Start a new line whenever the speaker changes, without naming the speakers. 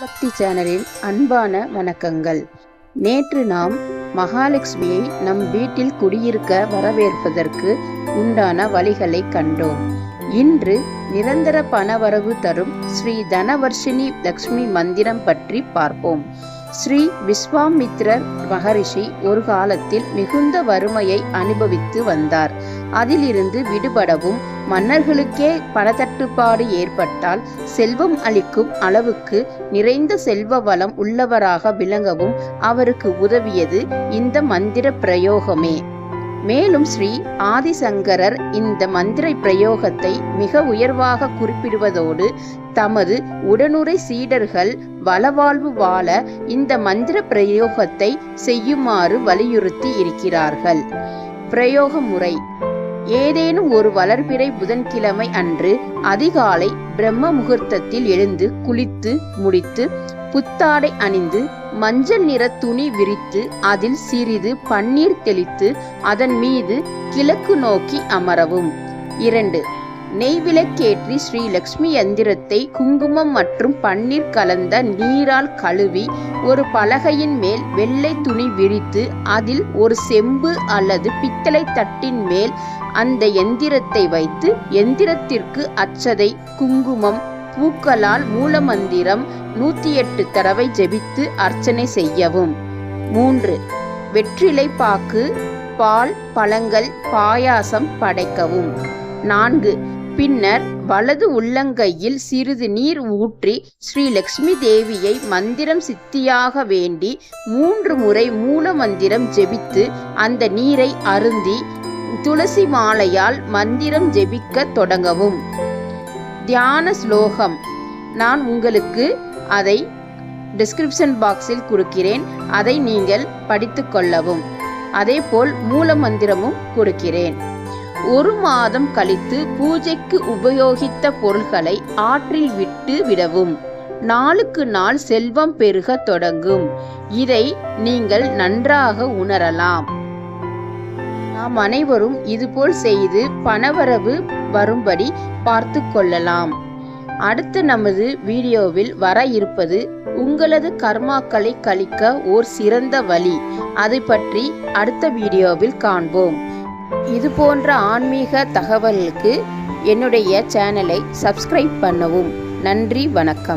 பக்தி சேனலின் அன்பான வணக்கங்கள். நேற்று நாம் மகாலட்சுமியை நம் வீட்டில் குடியிருக்க வரவேற்பதற்கு உண்டான வழிகளை கண்டோம். இன்று நிரந்தர பணவரவு தரும் ஸ்ரீ தனவர்ஷினி லக்ஷ்மி மந்திரம் பற்றி பார்ப்போம். ஸ்ரீ விஸ்வாமித்ரர் மகரிஷி ஒரு காலத்தில் மிகுந்த வறுமையை அனுபவித்து வந்தார். அதிலிருந்து விடுபடவும் மன்னர்களுக்கே பணத்தட்டுப்பாடு ஏற்பட்டால் செல்வம் அளிக்கும் அளவுக்கு நிறைந்த செல்வ வளம் உள்ளவராக விளங்கவும் அவருக்கு உதவியது இந்த மந்திர பிரயோகமே. மேலும் ஸ்ரீ ஆதிசங்கரர் இந்த மந்திர பிரயோகத்தை மிக உயர்வாக குறிப்பிடுவதோடு தமது உடனுரை சீடர்கள் வளவாழ்வு வாழ இந்த மந்திர பிரயோகத்தை செய்யுமாறு வலியுறுத்தி இருக்கிறார்கள். பிரயோக முறை ஏதேனும் ஒரு வளர்பிறை புதன்கிழமை அன்று அதிகாலை பிரம்ம முகூர்த்தத்தில் எழுந்து குளித்து முடித்து புத்தாடை அணிந்து மஞ்சள் நிற துணி விரித்து அதில் சிறிது பன்னீர் தெளித்து அதன் மீது கிழக்கு நோக்கி அமரவும். இரண்டு. நெய்விளக்கேற்றி ஸ்ரீ லக்ஷ்மி யந்திரத்தை குங்குமம் மற்றும் பன்னீர் கலந்த நீரால் கழுவி ஒரு பலகையின் மேல் வெள்ளை துணி விரித்து அதில் ஒரு செம்பு அல்லது பித்தளை தட்டின் மேல் அந்த எந்திரத்தை வைத்து எந்திரத்திற்கு அச்சதை குங்குமம் பூக்களால் மூலமந்திரம் நூத்தி எட்டு தடவை ஜெபித்து அர்ச்சனை செய்யவும். மூன்று. வெற்றிலை பாக்கு பால் பழங்கள் பாயாசம் படைக்கவும். நான்கு. பின்னர் வலது உள்ளங்கையில் சிறிது நீர் ஊற்றி ஸ்ரீ லக்ஷ்மி தேவியை மந்திரம் சித்தியாக வேண்டி மூன்று முறை மூல மந்திரம் ஜெபித்து அந்த நீரை அருந்தி துளசி மாலையால் மந்திரம் ஜெபிக்க தொடங்கவும். தியான ஸ்லோகம். நான் உங்களுக்கு அதை டிஸ்கிரிப்ஷன் பாக்ஸில் கொடுக்கிறேன். அதை நீங்கள் படித்து கொள்ளவும். அதேபோல் மூல மந்திரமும் கொடுக்கிறேன். ஒரு மாதம் கழித்து பூஜைக்கு உபயோகித்த பொருள்களை ஆற்றில் விட்டு விடவும். நாளுக்கு நாள் செல்வம் பெருக தொடங்கும். இதை நீங்கள் நன்றாக உணரலாம். நாம் அனைவரும் இதுபோல் செய்து பணவரவு வரும்படி பார்த்து கொள்ளலாம். அடுத்து நமது வீடியோவில் வர இருப்பது உங்களது கர்மாக்களை கழிக்க ஓர் சிறந்த வழி. அதை பற்றி அடுத்த வீடியோவில் காண்போம். இது போன்ற ஆன்மீக தகவலுக்கு என்னுடைய சேனலை சப்ஸ்கிரைப் பண்ணவும். நன்றி வணக்கம்.